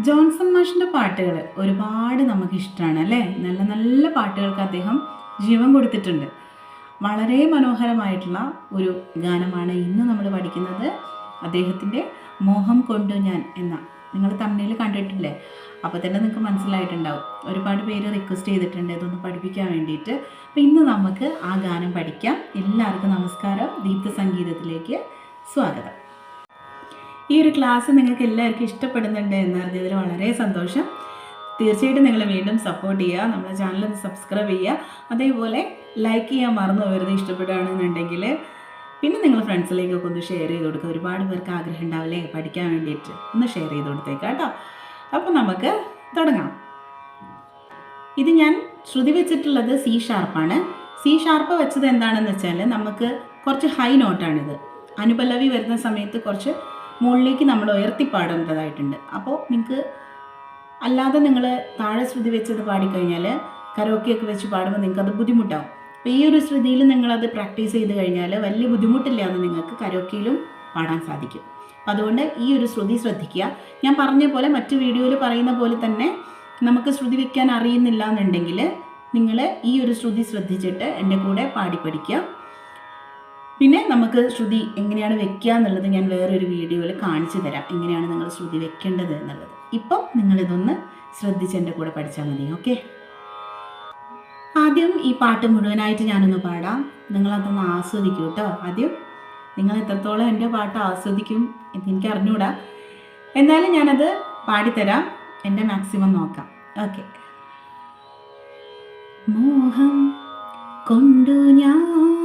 Johnson മാഷിന്റെ പാട്ടുകൾ ഒരുപാട് നമുക്ക് ഇഷ്ടമാണ് അല്ലേ? നല്ല നല്ല പാട്ടുകൾക്ക് അദ്ദേഹം ജീവൻ കൊടുത്തിട്ടുണ്ട്. വളരെ മനോഹരമായിട്ടുള്ള ഒരു ഗാനമാണ് ഇന്ന് നമ്മൾ പഠിക്കുന്നത് അദ്ദേഹത്തിന്റെ മോഹം കൊണ്ടു ഞാൻ എന്ന. നിങ്ങൾ തമിഴിൽ കണ്ടിട്ടില്ലേ? അപ്പോൾ തന്നെ നിങ്ങൾക്ക് മനസ്സിലായിട്ടുണ്ടാവും. ഒരുപാട് പേര് റിക്വസ്റ്റ് ചെയ്തിട്ടുണ്ട് ഇതൊന്ന് പഠിപ്പിക്കാൻ വേണ്ടിയിട്ട്. അപ്പോൾ ഇന്ന് നമുക്ക് ആ ഗാനം പഠിക്കാം. എല്ലാവർക്കും നമസ്കാരം. ദീപ്ത സംഗീതത്തിലേക്ക് സ്വാഗതം. ഈ ഒരു ക്ലാസ് നിങ്ങൾക്ക് എല്ലാവർക്കും ഇഷ്ടപ്പെടുന്നുണ്ട് എന്നറിഞ്ഞതിൽ വളരെ സന്തോഷം. തീർച്ചയായിട്ടും നിങ്ങൾ വീണ്ടും സപ്പോർട്ട് ചെയ്യുക നമ്മുടെ ചാനൽ സബ്സ്ക്രൈബ് ചെയ്യുക. അതേപോലെ ലൈക്ക് ചെയ്യാൻ മറന്നു പോകരുത് ഇഷ്ടപ്പെടുകയാണെന്നുണ്ടെങ്കിൽ. പിന്നെ നിങ്ങൾ ഫ്രണ്ട്സിലേക്കൊക്കെ ഒന്ന് ഷെയർ ചെയ്ത് കൊടുക്കുക. ഒരുപാട് പേർക്ക് ആഗ്രഹം ഉണ്ടാവില്ലേ? പഠിക്കാൻ വേണ്ടിയിട്ട് ഒന്ന് ഷെയർ ചെയ്ത് കൊടുത്തേക്കാം കേട്ടോ. അപ്പോൾ നമുക്ക് തുടങ്ങാം. ഇത് ഞാൻ ശ്രുതി വെച്ചിട്ടുള്ളത് സി ഷാർപ്പാണ് സി ഷാർപ്പ് വെച്ചത് എന്താണെന്ന് വെച്ചാൽ നമുക്ക് കുറച്ച് ഹൈ നോട്ടാണിത് അനുപല്ലവി വരുന്ന സമയത്ത് കുറച്ച് മുകളിലേക്ക് നമ്മൾ ഉയർത്തി പാടേണ്ടതായിട്ടുണ്ട് അപ്പോൾ നിങ്ങൾക്ക് അല്ലാതെ നിങ്ങൾ താഴെ ശ്രുതി വെച്ചത് പാടിക്കഴിഞ്ഞാൽ കരോക്കിയൊക്കെ വെച്ച് പാടുമ്പോൾ നിങ്ങൾക്ക് അത് ബുദ്ധിമുട്ടാവും. അപ്പോൾ ഈ ഒരു ശ്രുതിയിൽ നിങ്ങളത് പ്രാക്ടീസ് ചെയ്ത് കഴിഞ്ഞാൽ വലിയ ബുദ്ധിമുട്ടില്ലാതെ നിങ്ങൾക്ക് കരോക്കിയിലും പാടാൻ സാധിക്കും. അതുകൊണ്ട് ഈ ഒരു ശ്രുതി ശ്രദ്ധിക്കുക. ഞാൻ പറഞ്ഞ പോലെ മറ്റു വീഡിയോയിൽ പറയുന്ന പോലെ തന്നെ നമുക്ക് ശ്രുതി വെക്കാൻ അറിയുന്നില്ല എന്നുണ്ടെങ്കിൽ നിങ്ങൾ ഈ ഒരു ശ്രുതി ശ്രദ്ധിച്ചിട്ട് എന്റെ കൂടെ പാടി പഠിക്കുക. പിന്നെ നമുക്ക് ശ്രുതി എങ്ങനെയാണ് വെക്കുക എന്നുള്ളത് ഞാൻ വേറൊരു വീഡിയോയിൽ കാണിച്ചു തരാം. എങ്ങനെയാണ് നിങ്ങൾ ശ്രുതി വെക്കേണ്ടത് എന്നുള്ളത്. ഇപ്പം നിങ്ങളിതൊന്ന് ശ്രദ്ധിച്ച് എന്റെ കൂടെ പഠിച്ചാൽ മതി ഓക്കെ? ആദ്യം ഈ പാട്ട് മുഴുവനായിട്ട് ഞാനൊന്ന് പാടാം. നിങ്ങളതൊന്ന് ആസ്വദിക്കൂ കേട്ടോ. ആദ്യം നിങ്ങൾ എത്രത്തോളം എന്റെ പാട്ട് ആസ്വദിക്കും എന്ന് എനിക്ക് അറിഞ്ഞൂടാ. എന്നാലും ഞാനത് പാടിത്തരാം. എന്റെ മാക്സിമം നോക്കാം. ഓക്കെ. മോഹം കൊണ്ടു ഞാൻ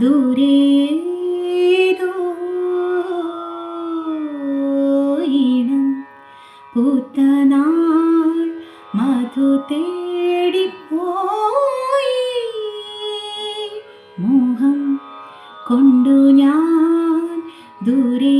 ദൂരേതോ ഈണം പൂത്തനാൾ മധു തേടിപ്പോയി. മോഹം കൊണ്ടു ഞാൻ ദൂരേതോ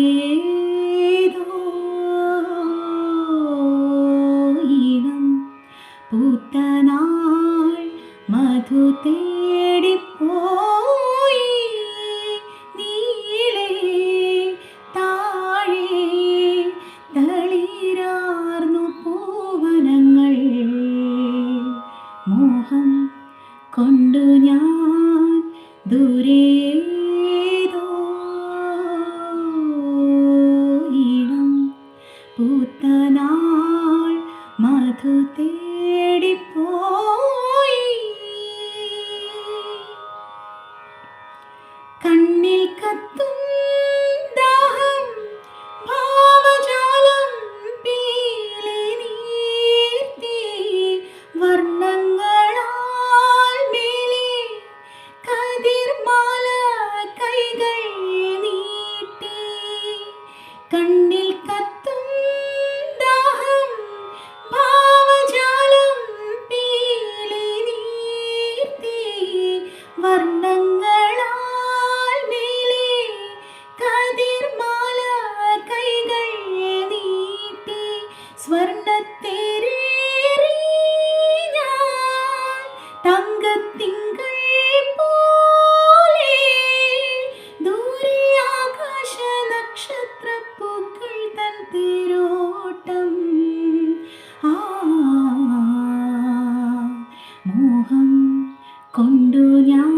പൂത്തനാൾ മോഹം കൊണ്ടു ഞാൻ ദൂരേതോ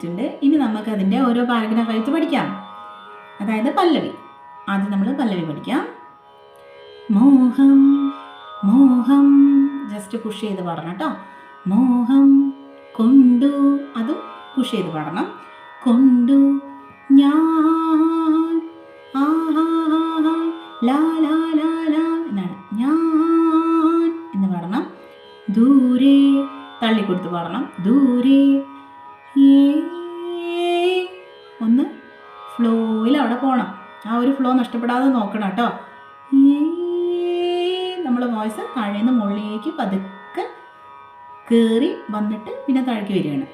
പാടിയിട്ടുണ്ട് ഇനി നമുക്ക് അതിന്റെ ഓരോ പാരഗ്രാഫായിട്ട് പഠിക്കാം. അതായത് പല്ലവി. ആദ്യം നമ്മൾ പല്ലവി പഠിക്കാം. മോഹം മോഹം. ജസ്റ്റ് പുഷ് ചെയ്ത് പാടണം കേട്ടോ. മോഹം കൊണ്ടു. അതും പുഷ് ചെയ്ത് പാടണം. കൊണ്ടു ഞാൻ. ലാ ലാ. എന്നാണ്. ഞാൻ. എന്ന് പാടണം. ദൂരെ തള്ളിക്കൊടുത്ത് പാടണം. ദൂരെ ഫ്ലോ നഷ്ടപ്പെടാതെ നോക്കണം കേട്ടോ. നമ്മൾ വോയിസ് താഴേന്ന് മുകളിലേക്ക് പതുക്കെ കയറി വന്നിട്ട് പിന്നെ താഴേക്ക് വരികയാണ്.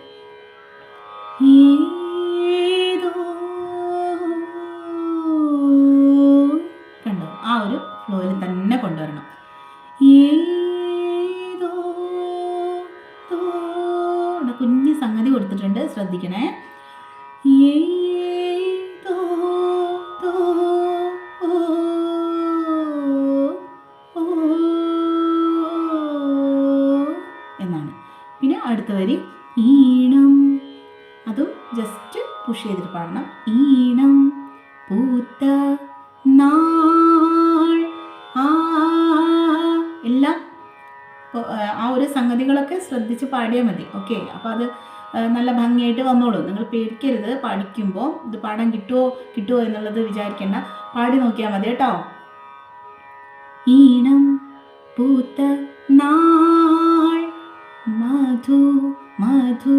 കണ്ടോ? ആ ഒരു ഫ്ലോയിൽ തന്നെ കൊണ്ടുവരണം. കുഞ്ഞ് സംഗതി കൊടുത്തിട്ടുണ്ട്. ശ്രദ്ധിക്കണേ. പുഷ് ചെയ്തിട്ട് പാടണം. ഈണം പൂത്ത നാൾ. എല്ലാം ആ, ഒരു സംഗതികളൊക്കെ ശ്രദ്ധിച്ച് പാടിയാൽ മതി. ഓക്കെ? അപ്പോൾ അത് നല്ല ഭംഗിയായിട്ട് വന്നോളൂ. നിങ്ങൾ പേടിക്കരുത്. പഠിക്കുമ്പോൾ ഇത് പാടാൻ കിട്ടുമോ കിട്ടുമോ എന്നുള്ളത് വിചാരിക്കേണ്ട. പാടി നോക്കിയാൽ മതി കേട്ടോ. ഈണം പൂത്ത നാൾ. മധു മധു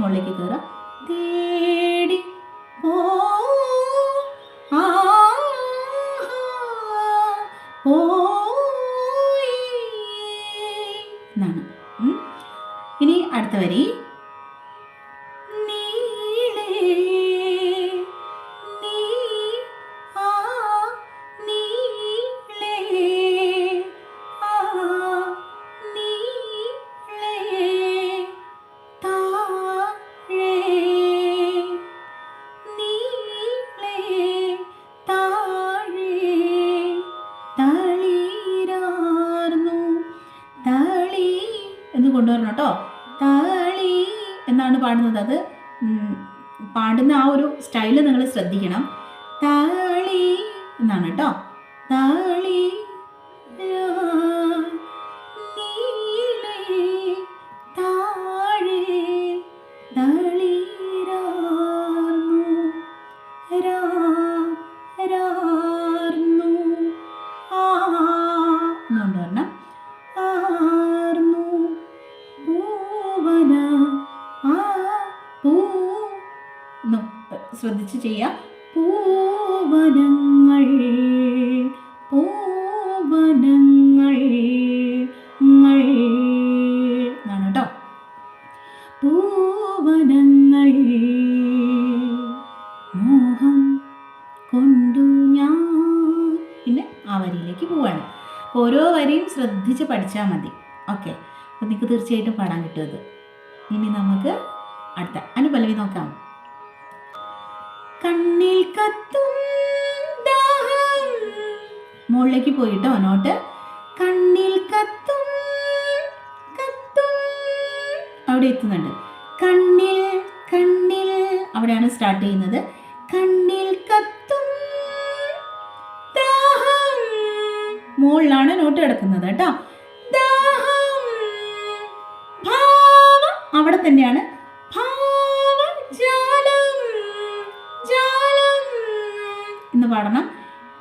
മുകളിലേക്ക് കയറാം തേടി ഇനി അടുത്ത വരി. പാടുന്നത് അത് പാടുന്ന ആ ഒരു സ്റ്റൈൽ നിങ്ങൾ ശ്രദ്ധിക്കണം. താളി എന്നാണ് കേട്ടോ തളി ശ്രദ്ധിച്ച് ചെയ്യാം. പൂവനങ്ങൾ പൂവനങ്ങൾ ങ്ങൾ എന്നാണ് കേട്ടോ. പൂവനങ്ങൾ മോഹം കൊണ്ടു ഞാൻ. പിന്നെ ആ വരിയിലേക്ക് പോവാണ്. ഓരോ വരിയും ശ്രദ്ധിച്ച് പഠിച്ചാൽ മതി. ഓക്കെ. അപ്പോൾ നിങ്ങൾക്ക് തീർച്ചയായിട്ടും പാടാൻ കിട്ടുമത് ഇനി നമുക്ക് അടുത്ത അനുപല്ലവി നോക്കാം. കണ്ണിൽ കത്തും ദാഹം. മുകളിലേക്ക് പോയിട്ടോ നോട്ട് കണ്ണിൽ കത്തും കത്തും. അവിടെ എത്തുന്നുണ്ട്. കണ്ണിൽ കണ്ണിൽ. അവിടെയാണ് സ്റ്റാർട്ട് ചെയ്യുന്നത്. കണ്ണിൽ കത്തും ദാഹം. മുകളിലാണ് നോട്ട് കിടക്കുന്നത് കേട്ടോ. ദാഹം. ഭാവം. അവിടെ തന്നെയാണ് പാടണം.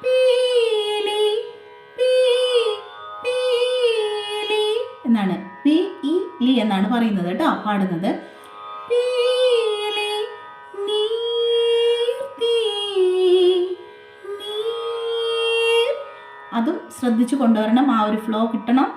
പീലി പീ പീലി എന്നാണ്. പി ഇ ലി എന്നാണ് പറയുന്നത് കേട്ടോ പാടുന്നത്. അതും ശ്രദ്ധിച്ചു കൊണ്ടുവരണം ആ ഒരു ഫ്ലോ കിട്ടണം.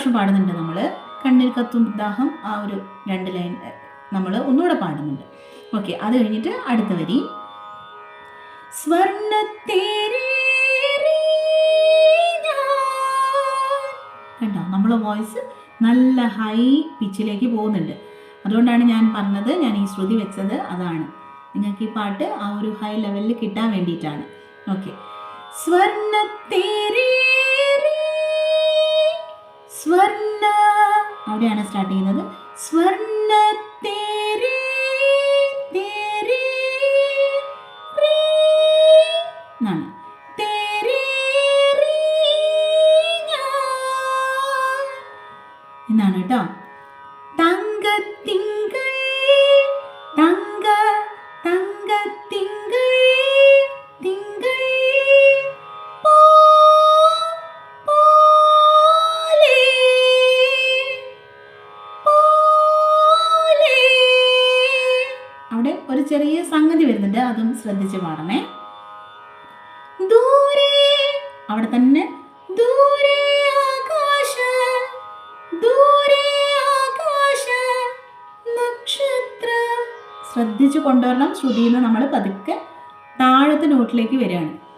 പ്രാവശ്യം പാടുന്നുണ്ട് നമ്മൾ കണ്ണിൽ കത്തും ദാഹം ആ ഒരു രണ്ട് ലൈൻ നമ്മൾ ഒന്നുകൂടെ പാടുന്നുണ്ട്. ഓക്കെ അത് കഴിഞ്ഞിട്ട് അടുത്ത വരി. സ്വർണത്തേരേറി ഞാൻ. കണ്ടോ? നമ്മളെ വോയിസ് നല്ല ഹൈ പിച്ചിലേക്ക് പോകുന്നുണ്ട്. അതുകൊണ്ടാണ് ഞാൻ പറഞ്ഞത് ഞാൻ ഈ ശ്രുതി വെച്ചത് അതാണ്. നിങ്ങൾക്ക് ഈ പാട്ട് ആ ഒരു ഹൈ ലെവലിൽ കിട്ടാൻ വേണ്ടിയിട്ടാണ്. ഓക്കെ. സ്വർണത്തേരേറി സ്വർണ അവിടെയാണ് സ്റ്റാർട്ട് ചെയ്യുന്നത്. സ്വർണത്തേരേ ഒരു ചെറിയ സംഗതി വരുന്നുണ്ട്. അതും ശ്രദ്ധിച്ച് പാടണേ. ദൂരെ അവിടെ തന്നെ. ദൂരെ ദൂരെ നക്ഷത്ര. ശ്രദ്ധിച്ചു കൊണ്ടുവരണം ശ്രുതിയിൽ നമ്മൾ പതുക്കെ താഴത്തെ നോട്ടിലേക്ക് വരികയാണ്.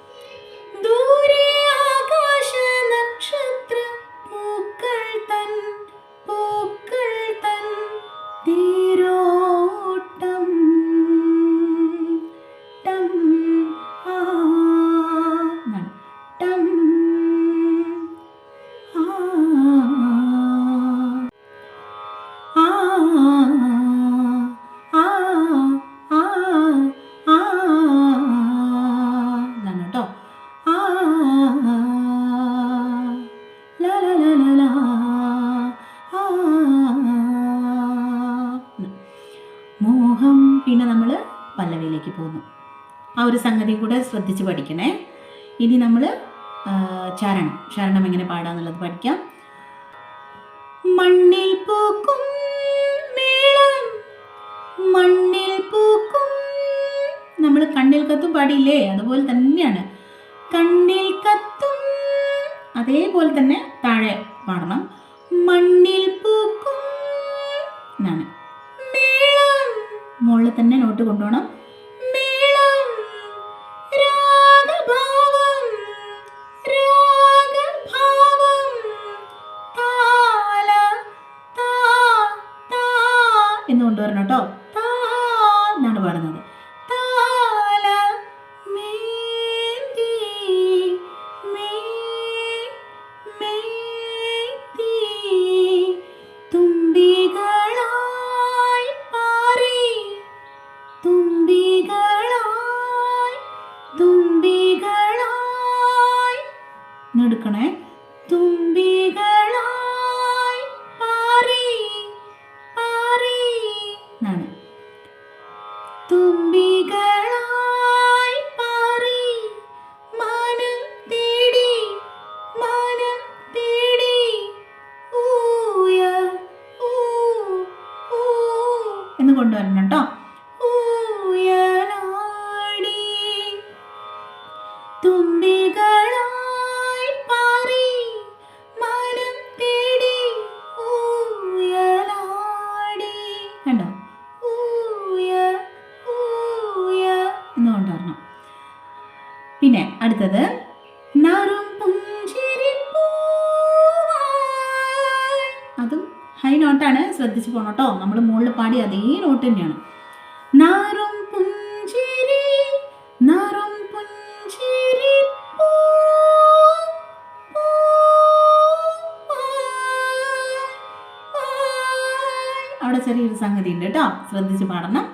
ശ്രദ്ധിച്ച് പഠിക്കണേ. ഇനി നമ്മൾ ചരണം. ചരണം എങ്ങനെ പാടാന്നുള്ളത് പഠിക്കാം. മണ്ണിൽ പൂക്കും മേളം മണ്ണിൽ പൂക്കും നമ്മൾ കണ്ണിൽ കത്തും പാടിയില്ലേ? അതുപോലെ തന്നെയാണ്. കണ്ണിൽ കത്തും അതേപോലെ തന്നെ താഴെ പാടണം. മണ്ണിൽ പൂക്കും എന്നാണ്. മേളം മുകളിൽ തന്നെ നോട്ട് കൊണ്ടുപോകണം. കൊണ്ടുവരണം കേട്ടോ. എന്നാണ് പാടുന്നത്. പിന്നെ അടുത്തത്. അതും ഹൈ നോട്ടാണ് ശ്രദ്ധിച്ചു പോകണം കേട്ടോ നമ്മൾ മുകളിൽ പാടി അതേ നോട്ട് തന്നെയാണ് നാറും പുഞ്ചിരി നാറും പുഞ്ചിരി. അവിടെ ചെറിയൊരു സംഗതി ഉണ്ട് കേട്ടോ ശ്രദ്ധിച്ച് പാടണം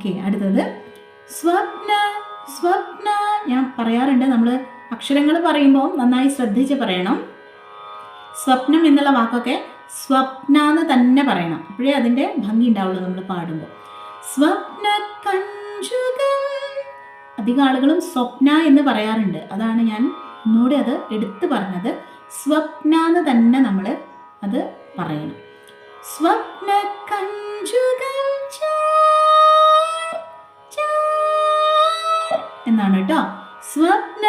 ഓക്കെ അടുത്തത്. സ്വപ്ന സ്വപ്ന ഞാൻ പറയാറുണ്ട് നമ്മൾ അക്ഷരങ്ങൾ പറയുമ്പോൾ നന്നായി ശ്രദ്ധിച്ച് പറയണം. സ്വപ്നം എന്നുള്ള വാക്കൊക്കെ സ്വപ്ന എന്ന് തന്നെ പറയണം. അപ്പോഴേ അതിന്റെ ഭംഗി ഉണ്ടാവുള്ളൂ നമ്മൾ പാടുമ്പോൾ. സ്വപ്ന കഞ്ചുകം അധികം ആളുകളും സ്വപ്ന എന്ന് പറയാറുണ്ട്. അതാണ് ഞാൻ ഒന്നുകൂടി അത് എടുത്തു പറഞ്ഞത്. സ്വപ്ന എന്ന് തന്നെ നമ്മൾ അത് പറയണം. സ്വപ്ന കഞ്ചുകം എന്നാണ് കേട്ടോ സ്വപ്ന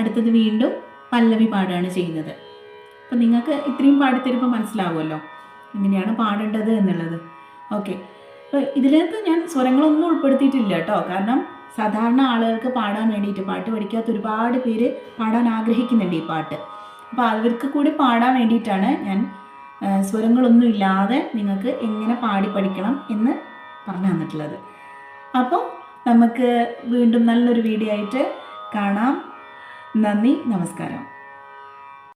അടുത്തത് വീണ്ടും പല്ലവി പാടുകയാണ് ചെയ്യുന്നത്. അപ്പം നിങ്ങൾക്ക് ഇത്രയും പാടിത്തരുമ്പോൾ മനസ്സിലാവുമല്ലോ. എങ്ങനെയാണ് പാടേണ്ടത് എന്നുള്ളത്. ഓക്കെ അപ്പോൾ ഇതിനകത്ത് ഞാൻ സ്വരങ്ങളൊന്നും ഉൾപ്പെടുത്തിയിട്ടില്ല കേട്ടോ. കാരണം സാധാരണ ആളുകൾക്ക് പാടാൻ വേണ്ടിയിട്ട് പാട്ട് പഠിക്കാത്ത ഒരുപാട് പേര് പാടാൻ ആഗ്രഹിക്കുന്നുണ്ട് ഈ പാട്ട്. അപ്പോൾ അവർക്ക് കൂടി പാടാൻ വേണ്ടിയിട്ടാണ് ഞാൻ സ്വരങ്ങളൊന്നും ഇല്ലാതെ നിങ്ങൾക്ക് എങ്ങനെ പാടി പഠിക്കണം എന്ന് പറഞ്ഞു തന്നിട്ടുള്ളത്. അപ്പോൾ നമുക്ക് വീണ്ടും നല്ലൊരു വീഡിയോ ആയിട്ട് കാണാം. നന്ദി നമസ്കാരം.